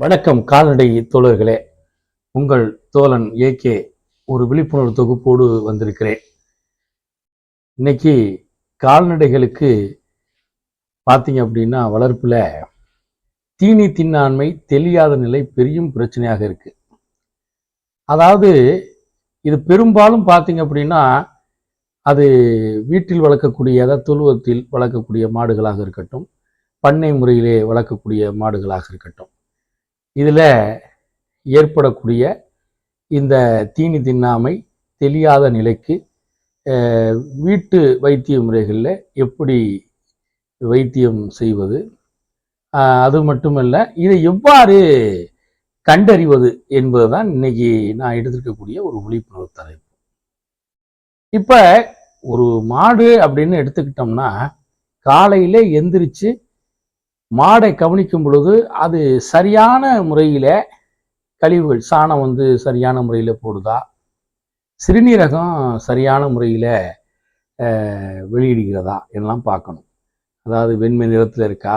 வணக்கம் கால்நடை தோழர்களே. உங்கள் தோழன் ஏகே ஒரு விழிப்புணர்வு தொகுப்போடு வந்திருக்கிறேன். இன்னைக்கு கால்நடைகளுக்கு பார்த்தீங்க அப்படின்னா வளர்ப்பில் தீனி தின்னாண்மை தெரியாத நிலை பெரியும் பிரச்சனையாக இருக்குது அதாவது இது பெரும்பாலும் பார்த்தீங்க அப்படின்னா அது வீட்டில் வளர்க்கக்கூடிய அதாவது தொழுவத்தில் வளர்க்கக்கூடிய மாடுகளாக இருக்கட்டும் பண்ணை முறையிலே வளர்க்கக்கூடிய மாடுகளாக இருக்கட்டும். இதில் ஏற்படக்கூடிய இந்த தீனி தின்னாமை தெரியாத நிலைக்கு வீட்டு வைத்திய முறைகளில் எப்படி வைத்தியம் செய்வது? அது மட்டுமல்ல இதை எவ்வாறு கண்டறிவது என்பது தான் இன்னைக்கு நான் எடுத்திருக்கக்கூடிய ஒரு விழிப்புணர்வு தலைப்பு. இப்போ ஒரு மாடு அப்படின்னு எடுத்துக்கிட்டோம்னா காலையில் எந்திரிச்சு மாடை கவனிக்கும் பொழுது அது சரியான முறையில் கழிவுகள் சாணம் வந்து சரியான முறையில் போடுதா? சிறுநீரகம் சரியான முறையில் வெளியிடுகிறதா? எல்லாம் பார்க்கணும். அதாவது வெண்மை நிறத்தில் இருக்கா?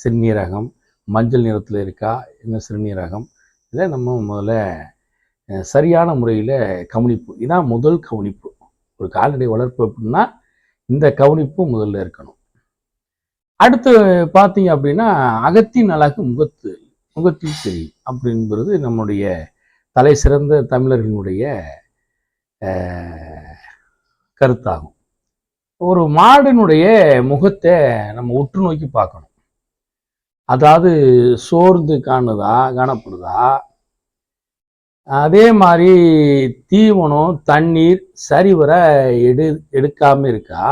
சிறுநீரகம். மஞ்சள் நிறத்தில் இருக்கா? என்ன சிறுநீரகம்? இதை நம்ம முதல்ல சரியான முறையில் கவனிப்பு. இதான் முதல் கவனிப்பு. ஒரு கால்நடை வளர்ப்பு அப்படின்னா இந்த கவனிப்பு முதல்ல இருக்கணும். அடுத்து பார்த்தீங்க அப்படின்னா அகத்தின் அழகு முகத்து முகத்தில் தெரியும் அப்படின்றது நம்முடைய தலை சிறந்த தமிழர்களுடைய கருத்தாகும். ஒரு மாடினுடைய முகத்தை நம்ம உற்று நோக்கி பார்க்கணும். அதாவது சோர்ந்து காணுதா காணப்படுதா? அதே மாதிரி தீவனம் தண்ணீர் சரிவர எடு எடுக்காமல் இருக்கா?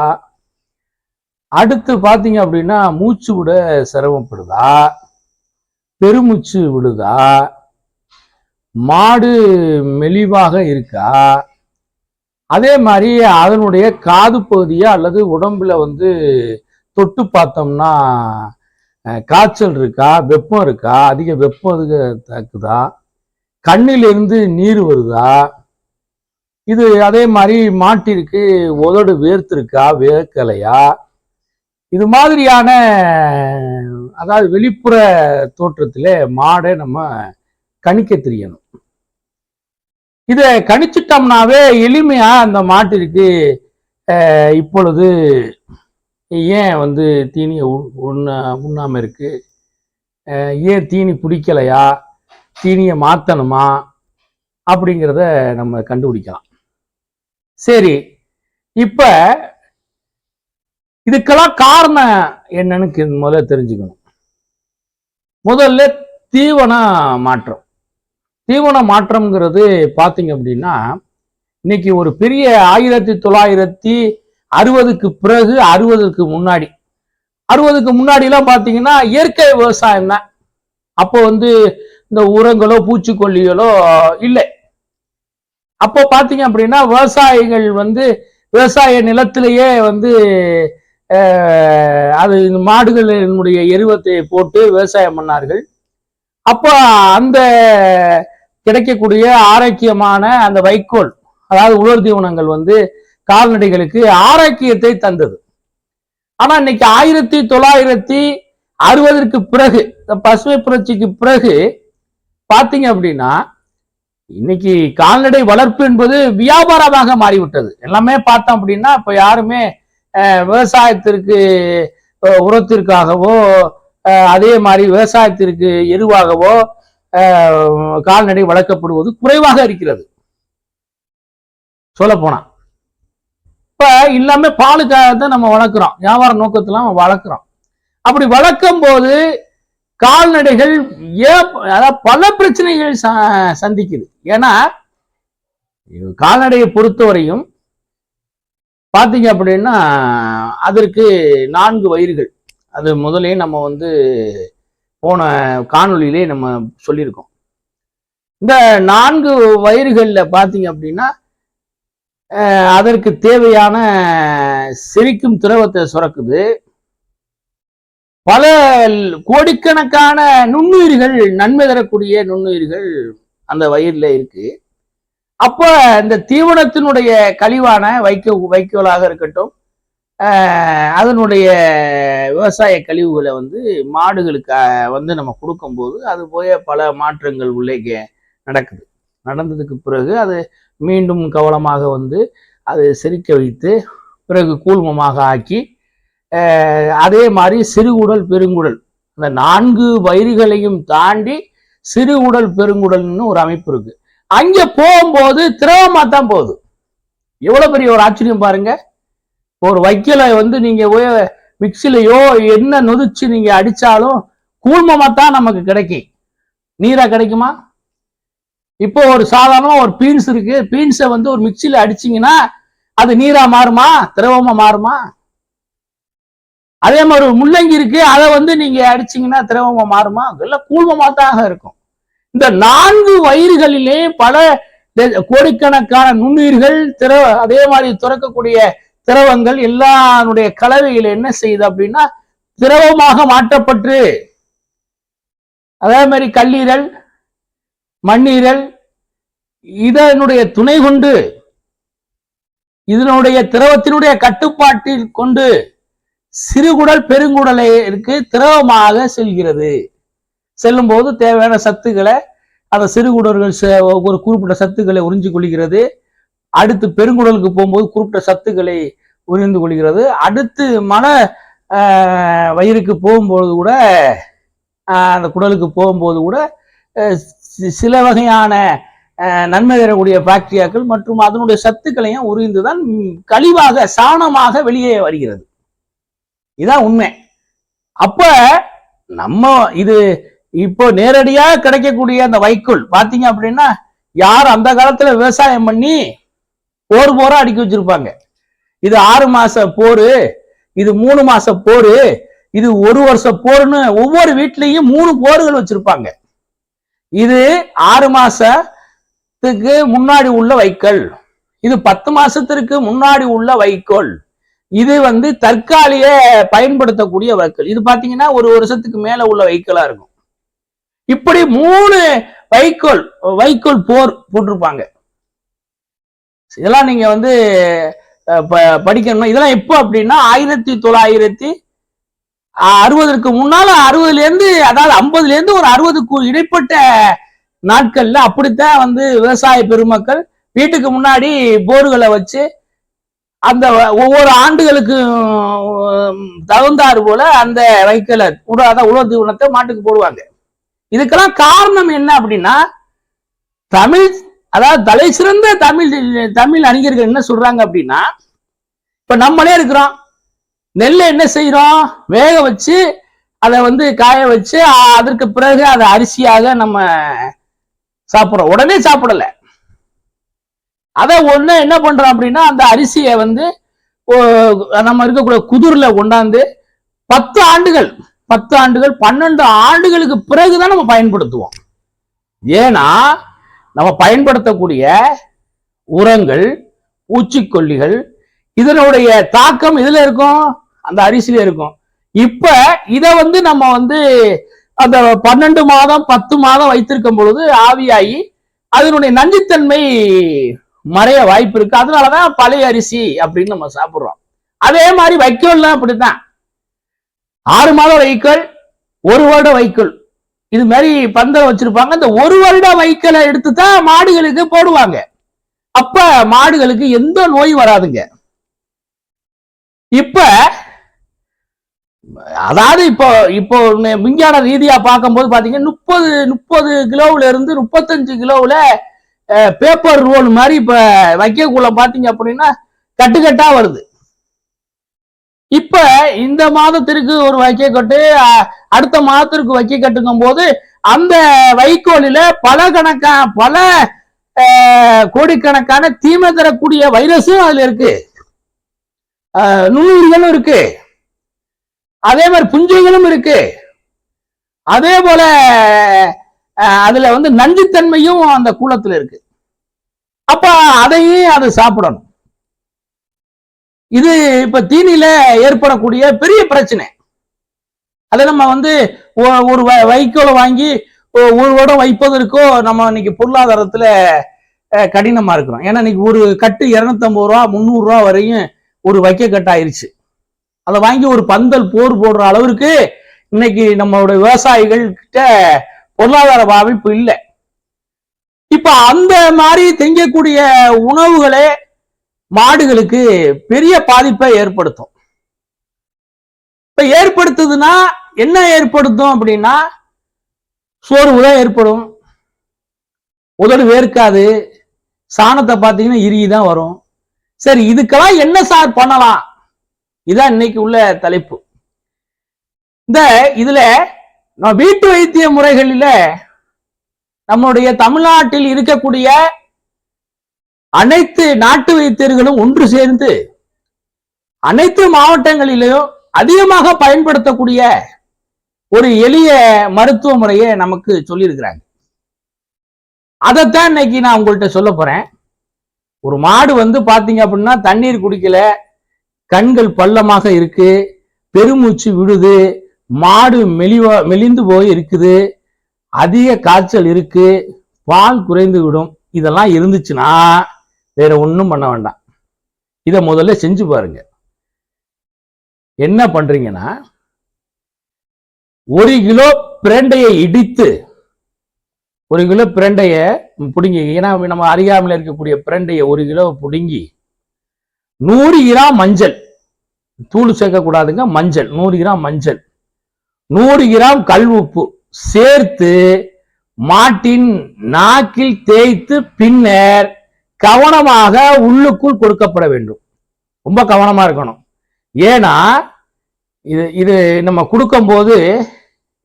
அடுத்து பார்த்தீங்க அப்படின்னா மூச்சு விட சிரமப்படுதா? பெருமூச்சு விடுதா மாடு மெலிவாக இருக்கா? அதே மாதிரி அதனுடைய காது பகுதியா அல்லது உடம்புல வந்து தொட்டு பார்த்தோம்னா காய்ச்சல் இருக்கா? வெப்பம் இருக்கா? அதிக வெப்பம் அதுக்கு தாக்குதா? கண்ணிலிருந்து நீர் வருதா? இது அதே மாதிரி மாட்டிற்கு உதடு வேர்த்திருக்கா? வேர்க்கலையா? இது மாதிரியான அதாவது வெளிப்புற தோற்றத்தில் மாடை நம்ம கணிக்க தெரியணும். இதை கணிச்சிட்டோம்னாவே எளிமையா அந்த மாட்டிற்கு இப்பொழுது ஏன் வந்து தீனியை உண்- உண்ண உண்ணாமல் இருக்கு? ஏன் தீனி பிடிக்கலையா? தீனியை மாற்றணுமா அப்படிங்கிறத நம்ம கண்டுபிடிக்கலாம். சரி இப்போ இதுக்கெல்லாம் காரணம் என்னன்னு முதல்ல தெரிஞ்சுக்கணும். முதல்ல தீவன மாற்றம். தீவன மாற்றம்ங்கிறது பார்த்தீங்க அப்படின்னா இன்னைக்கு ஒரு பெரிய ஆயிரத்தி தொள்ளாயிரத்தி அறுபதுக்கு பிறகு அறுபதுக்கு முன்னாடி அறுபதுக்கு முன்னாடிலாம் பார்த்தீங்கன்னா இயற்கை விவசாயம் தான். அப்போ வந்து இந்த உரங்களோ பூச்சிக்கொல்லிகளோ இல்லை. அப்போ பார்த்தீங்க அப்படின்னா விவசாயிகள் வந்து விவசாய நிலத்திலேயே வந்து அது இந்த மாடுகளினுடைய எருவத்தை போட்டு விவசாயம் பண்ணார்கள். அப்போ அந்த கிடைக்கக்கூடிய ஆரோக்கியமான அந்த வைக்கோல் அதாவது உலர் தீவனங்கள் வந்து கால்நடைகளுக்கு ஆரோக்கியத்தை தந்தது. ஆனா இன்னைக்கு ஆயிரத்தி தொள்ளாயிரத்தி அறுபதற்கு பிறகு இந்த பசுமை புரட்சிக்கு பிறகு பாத்தீங்க அப்படின்னா இன்னைக்கு கால்நடை வளர்ப்பு என்பது வியாபாரமாக மாறிவிட்டது. எல்லாமே பார்த்தோம் அப்படின்னா இப்ப யாருமே விவசாயத்திற்கு உரத்திற்காகவோ அஹ், அதே மாதிரி விவசாயத்திற்கு எருவாகவோ கால்நடை வளர்க்கப்படுவது குறைவாக இருக்கிறது. சொல்ல போனா. இப்ப எல்லாமே பாலுக்காக தான் நம்ம வளர்க்குறோம். வியாபார நோக்கத்துல நம்ம வளர்க்குறோம். அப்படி வளர்க்கும் போது கால்நடைகள் ஏ அதாவது பல பிரச்சனைகள் ச- சந்திக்குது. ஏன்னா கால்நடையை பொறுத்தவரையும் பார்த்தீங்க அப்படின்னா அதற்கு நான்கு வயிறுகள். அது முதலே நம்ம வந்து போன காணொலியிலே நம்ம சொல்லியிருக்கோம். இந்த நான்கு வயிறுகளில் பார்த்தீங்க அப்படின்னா அதற்கு தேவையான செரிக்கும் திரவத்தை சுரக்குது. பல கோடிக்கணக்கான நுண்ணுயிர்கள் நன்மை தரக்கூடிய நுண்ணுயிர்கள் அந்த வயிறில் இருக்குது அப்ப இந்த தீவனத்தினுடைய கழிவான வைக்க வைக்கோலாக இருக்கட்டும் அதனுடைய விவசாய கழிவுகளை வந்து மாடுகளுக்கு வந்து நம்ம கொடுக்கும்போது அது போய் பல மாற்றங்கள் உள்ளே நடக்குது. நடந்ததுக்கு பிறகு அது மீண்டும் கவனமாக வந்து அது செரிக்க வைத்து பிறகு கூழ்மமாக ஆக்கி அதே மாதிரி சிறுகுடல் பெருங்குடல். அந்த நான்கு வயிறுகளையும் தாண்டி சிறுகுடல் பெருங்குடல்னு ஒரு அமைப்பு இருக்குது அங்க போகும்போது திரவமா தான் போகுது. எவ்வளவு பெரிய ஒரு ஆச்சரியம் பாருங்க. ஒரு வைக்கலை வந்து நீங்க மிக்சிலையோ என்ன நொதிச்சு நீங்க அடிச்சாலும் கூழ்மமா தான் நமக்கு கிடைக்கும். நீரா கிடைக்குமா? இப்போ ஒரு சாதாரணமா ஒரு பீன்ஸ் இருக்கு. பீன்ஸை வந்து ஒரு மிக்சியில அடிச்சிங்கன்னா அது நீரா மாறுமா? திரவமா மாறுமா? அதே மாதிரி ஒரு முள்ளங்கி இருக்கு. அதை வந்து நீங்க அடிச்சீங்கன்னா திரவமா மாறுமா? எல்லாம் கூழ்மமா தான் இருக்கும். இந்த நான்கு வயிறுகளிலே பல கோடிக்கணக்கான நுண்ணுயிர்கள் திரவ அதே மாதிரி துறக்கக்கூடிய திரவங்கள் எல்லாருடைய கலவையில் என்ன செய்யுது அப்படின்னா திரவமாக மாற்றப்பட்டு அதே மாதிரி கல்லீரல் மண்ணீரல் இதனுடைய துணை கொண்டு இதனுடைய திரவத்தினுடைய கட்டுப்பாட்டில் கொண்டு சிறுகுடல் பெருங்குடலுக்கு திரவமாக செல்கிறது. செல்லும் போது தேவையான சத்துக்களை அந்த சிறுகுடல்கள் ஒரு குறிப்பிட்ட சத்துக்களை உறிஞ்சு கொள்கிறது. அடுத்து பெருங்குடலுக்கு போகும்போது குறிப்பிட்ட சத்துக்களை உறிந்து கொள்கிறது. அடுத்து மன வயிறுக்கு போகும்போது கூட அந்த குடலுக்கு போகும்போது கூட சில வகையான நன்மை தரக்கூடிய பாக்டீரியாக்கள் மற்றும் அதனுடைய சத்துக்களையும் உறிந்துதான் கழிவாக சாணமாக வெளியே வருகிறது. இதான் உண்மை. அப்ப நம்ம இது இப்போ நேரடியா கிடைக்கக்கூடிய அந்த வைக்கோல் பாத்தீங்க அப்படின்னா யார் அந்த காலத்துல விவசாயம் பண்ணி போர் போரா அடுக்கி வச்சிருப்பாங்க. இது ஆறு மாச போரு இது மூணு மாச போரு இது ஒரு வருஷ போர்னு ஒவ்வொரு வீட்லயும் மூணு போர்கள் வச்சிருப்பாங்க. இது ஆறு மாசத்துக்கு முன்னாடி உள்ள வைக்கோல். இது பத்து மாசத்திற்கு முன்னாடி உள்ள வைக்கோல். இது வந்து தற்காலிக பயன்படுத்தக்கூடிய வைக்கோல். இது பாத்தீங்கன்னா ஒரு வருஷத்துக்கு மேல உள்ள வைக்கோலா இருக்கும். இப்படி மூணு வைக்கோல் வைக்கோல் போர் போட்டிருப்பாங்க. இதெல்லாம் நீங்க வந்து ப- படிக்கணும் இதெல்லாம் எப்போ அப்படின்னா ஆயிரத்தி தொள்ளாயிரத்தி அறுபதற்கு முன்னால அறுபதுல இருந்து அதாவது ஐம்பதுல இருந்து ஒரு அறுபதுக்கு இடைப்பட்ட நாட்கள்ல அப்படித்தான் வந்து விவசாய பெருமக்கள் வீட்டுக்கு முன்னாடி போர்களை வச்சு அந்த ஒவ்வொரு ஆண்டுகளுக்கும் தகுந்தாறு போல அந்த வைக்கல உட அதான் உலக தீவனத்தை மாட்டுக்கு போடுவாங்க. இதுக்கெல்லாம் காரணம் என்ன அப்படின்னா தமிழ் அதாவது தலை சிறந்த தமிழ் தமிழ் அறிஞர்கள் என்ன சொல்றாங்க அப்படின்னா இப்ப நம்மளே இருக்கிறோம். நெல்லை என்ன செய்யறோம் வேக வச்சு அதை வந்து காய வச்சு அதற்கு பிறகு அதை அரிசியாக நம்ம சாப்பிடுறோம். உடனே சாப்பிடல. அதை ஒண்ணு என்ன பண்றோம் அப்படின்னா அந்த அரிசியை வந்து நம்ம இருக்கக்கூடிய குதிர்ல கொண்டாந்து பத்து ஆண்டுகள் பத்து ஆண்டுகள் பன்னெண்டு ஆண்டுகளுக்கு பிறகுதான் நம்ம பயன்படுத்துவோம். ஏன்னா நம்ம பயன்படுத்தக்கூடிய உரங்கள் பூச்சிக்கொல்லிகள் இதனுடைய தாக்கம் இதுல இருக்கும்? அந்த அரிசியில இருக்கும். இப்ப இத வந்து நம்ம வந்து அந்த பன்னெண்டு மாதம் பத்து மாதம் வைத்திருக்கும் பொழுது ஆவியாகி அதனுடைய நஞ்சுத்தன்மை மறைய வாய்ப்பு இருக்கு. அதனாலதான் பழைய அரிசி அப்படின்னு நம்ம சாப்பிடுறோம். அதே மாதிரி வைக்கோல்லாம் அப்படித்தான். ஆறு மாத வைக்கல் ஒரு வருட வைக்கோல். இது மாதிரி பந்தல் வச்சிருப்பாங்க. இந்த ஒரு வருட வைக்கலை எடுத்து தான் மாடுகளுக்கு போடுவாங்க. அப்ப மாடுகளுக்கு எந்த நோய் வராதுங்க. இப்ப அதாவது இப்போ இப்போ விஞ்ஞான ரீதியா பார்க்கும்போது பாத்தீங்கன்னா முப்பது முப்பது கிலோவுல இருந்து முப்பத்தஞ்சு கிலோவுல பேப்பர் ரோல் மாதிரி இப்ப வைக்கக்குள்ள பாத்தீங்க அப்படின்னா கட்டுக்கட்டா வருது. இப்ப இந்த மாதத்திற்கு ஒரு வைக்க கட்டு அடுத்த மாதத்திற்கு வைக்க கட்டுங்கும் போது அந்த வைக்கோலில பல கணக்கா பல கோடிக்கணக்கான தீமை தரக்கூடிய வைரஸும் அதுல இருக்கு. நுண்ணுயிர்களும் இருக்கு. அதே மாதிரி புஞ்சைகளும் இருக்கு. அதே போல அதுல வந்து நஞ்சுத்தன்மையும் அந்த கூலத்துல இருக்கு. அப்ப அதையும் அது சாப்பிடணும். இது இப்ப தீனியில ஏற்படக்கூடிய பெரிய பிரச்சனை. அதை நம்ம வந்து ஒரு வ- வைக்கோலை வாங்கி ஒரு வருடம் வைப்பதற்கோ நம்ம இன்னைக்கு பொருளாதாரத்துல கடினமா இருக்கிறோம். ஏன்னா இன்னைக்கு ஒரு கட்டு இருநூத்தம்பது ரூபா முந்நூறு ரூபா வரையும் ஒரு வைக்க கட்டு ஆயிருச்சு. அதை வாங்கி ஒரு பந்தல் போர் போடுற அளவிற்கு இன்னைக்கு நம்மளோட விவசாயிகள் கிட்ட பொருளாதார பாதிப்பு இல்லை. இப்ப அந்த மாதிரி திங்கக்கூடிய உணவுகளே மாடுகளுக்கு பெரிய பாதிப்பை ஏற்படுத்தும். இப்ப ஏற்படுத்துதுன்னா என்ன ஏற்படுத்தும் அப்படின்னா சோர்வு தான் ஏற்படும். உதடு வேர்க்காது. சாணத்தை பார்த்தீங்கன்னா இறுகி தான் வரும். சரி இதுக்கெல்லாம் என்ன சார் பண்ணலாம்? இதான் இன்னைக்கு உள்ள தலைப்பு. இந்த இதுல நம்ம வீட்டு வைத்திய முறைகளில நம்முடைய தமிழ்நாட்டில் இருக்கக்கூடிய அனைத்து நாட்டு வைத்தியர்களும் ஒன்று சேர்ந்து அனைத்து மாவட்டங்களிலும் அதிகமாக பயன்படுத்தக்கூடிய ஒரு எளிய மருத்துவ முறையை நமக்கு சொல்லியிருக்கிறாங்க. அதைத்தான் இன்னைக்கு நான் உங்கள்கிட்ட சொல்ல போறேன். ஒரு மாடு வந்து பாத்தீங்க அப்படின்னா தண்ணீர் குடிக்கல கண்கள் பள்ளமாக இருக்கு பெருமூச்சு விடுது மாடு மெலிவா மெலிந்து போய் இருக்குது அதிக காய்ச்சல் இருக்கு பால் குறைந்து விடும் இதெல்லாம் இருந்துச்சுன்னா வேற ஒன்றும் பண்ண வேண்டாம். இதை முதல்ல செஞ்சு பாருங்க. என்ன பண்றீங்கன்னா ஒரு கிலோ பிரண்டையை இடித்து ஒரு கிலோ பிரண்டைய பிடுங்கி ஏன்னா நம்ம அறியாமல் இருக்கக்கூடிய பிரண்டைய ஒரு கிலோ பிடுங்கி நூறு கிராம் மஞ்சள் தூள் சேர்க்கக்கூடாதுங்க மஞ்சள் நூறு கிராம் மஞ்சள் நூறு கிராம் கல் உப்பு சேர்த்து மாட்டின் நாக்கில் தேய்த்து பின்னர் கவனமாக உள்ளுக்குள் கொடுக்கப்பட வேண்டும். ரொம்ப கவனமா இருக்கணும். ஏன்னா இது இது நம்ம கொடுக்கும்போது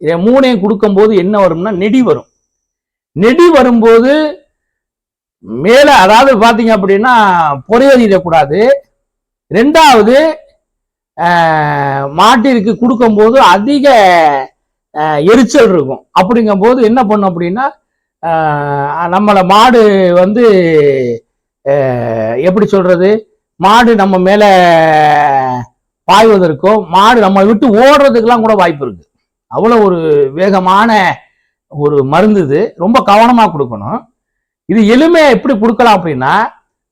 இதை மூணையும் கொடுக்கும்போது என்ன வரும்னா நெடி வரும். நெடி வரும்போது மேலே அதாவது பார்த்தீங்க அப்படின்னா பொறையறிடக்கூடாது ரெண்டாவது மாட்டிற்கு கொடுக்கும்போது அதிக எரிச்சல் இருக்கும். அப்படிங்கும்போது என்ன பண்ணும் அப்படின்னா நம்மளை மாடு வந்து எப்படி சொல்றது? மாடு நம்ம மேல பாய்வதற்கோ மாடு நம்ம விட்டு ஓடுறதுக்கெல்லாம் கூட வாய்ப்பு இருக்கு. அவ்வளோ ஒரு வேகமான ஒரு மருந்து இது. ரொம்ப கவனமாக கொடுக்கணும். இது எளிமையா எப்படி கொடுக்கலாம் அப்படின்னா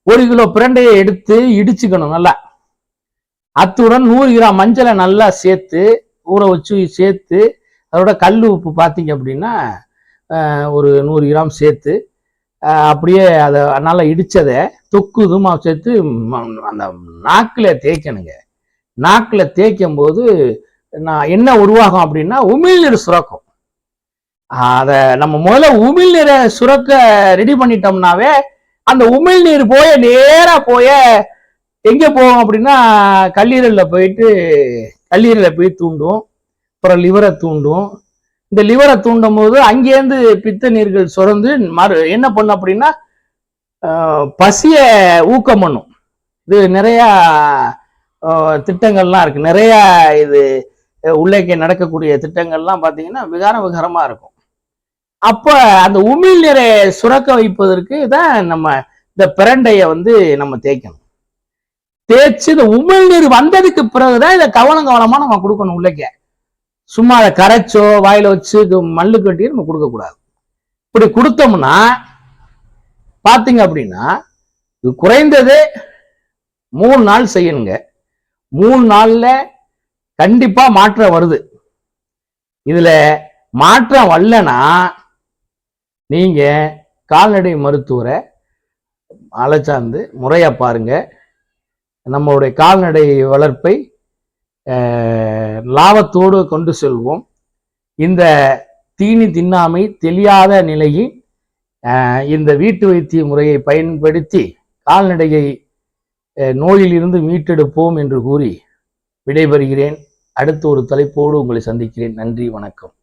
ஒரு கிலோ பிரண்டையை எடுத்து இடிச்சுக்கணும் நல்லா. அத்துடன் நூறு கிராம் மஞ்சளை நல்லா சேர்த்து ஊற வச்சு சேர்த்து அதோட கல் உப்பு பார்த்தீங்க அப்படின்னா ஒரு நூறு கிராம் சேர்த்து அப்படியே அதை நல்லா இடித்ததை தொக்கு இதுமா சேர்த்து அந்த நாக்கில் தேய்க்கணுங்க. நாக்கில் தேய்க்கும் போது நான் என்ன உருவாகும் அப்படின்னா உமிழ்நீர் சுரக்கும். அதை நம்ம முதல்ல உமிழ்நீரை சுரக்க ரெடி பண்ணிட்டோம்னாவே அந்த உமிழ்நீர் போய நேராக போய எங்கே போகும் அப்படின்னா கல்லீரலில் போயிட்டு கல்லீரலை போய் தூண்டும். அப்புறம் லிவரை தூண்டும். இந்த லிவரை தூண்டும் போது அங்கேருந்து பித்த நீர்கள் சுரந்து மறு என்ன பண்ணும் அப்படின்னா பசிய ஊக்கம் பண்ணும். இது நிறையா திட்டங்கள்லாம் இருக்கு. நிறையா இது உள்ளேக்கே நடக்கக்கூடிய திட்டங்கள்லாம் பார்த்தீங்கன்னா விகார விகாரமாக இருக்கும். அப்போ அந்த உமிழ்நீரை சுரக்க வைப்பதற்கு தான் நம்ம இந்த பிரண்டையை வந்து நம்ம தேய்க்கணும். தேய்ச்சி இந்த உமிழ்நீர் வந்ததுக்கு பிறகுதான் இதை கவனம் கவனமாக நம்ம கொடுக்கணும் உள்ளேக்கே. சும்மா அதை கரைச்சோ வாயில வச்சு மல்லு கட்டி நம்ம கொடுக்கக்கூடாது. இப்படி கொடுத்தோம்னா பார்த்தீங்க அப்படின்னா இது குறைந்தது மூணு நாள் செய்யணுங்க. மூணு நாளில் கண்டிப்பாக மாற்றம் வருது. இதில் மாற்றம் வரலனா நீங்கள் கால்நடை மருத்துவரை அழைச்சாந்து முறையாக பாருங்கள் நம்மளுடைய கால்நடை வளர்ப்பை லாபத்தோடு கொண்டு செல்வோம். இந்த தீனி தின்னாமை தெரியாத நிலையில் இந்த வீட்டு வைத்திய முறையை பயன்படுத்தி கால்நடையை நோயிலிருந்து மீட்டெடுப்போம் என்று கூறி விடைபெறுகிறேன். அடுத்த ஒரு தலைப்போடு உங்களை சந்திக்கிறேன். நன்றி வணக்கம்.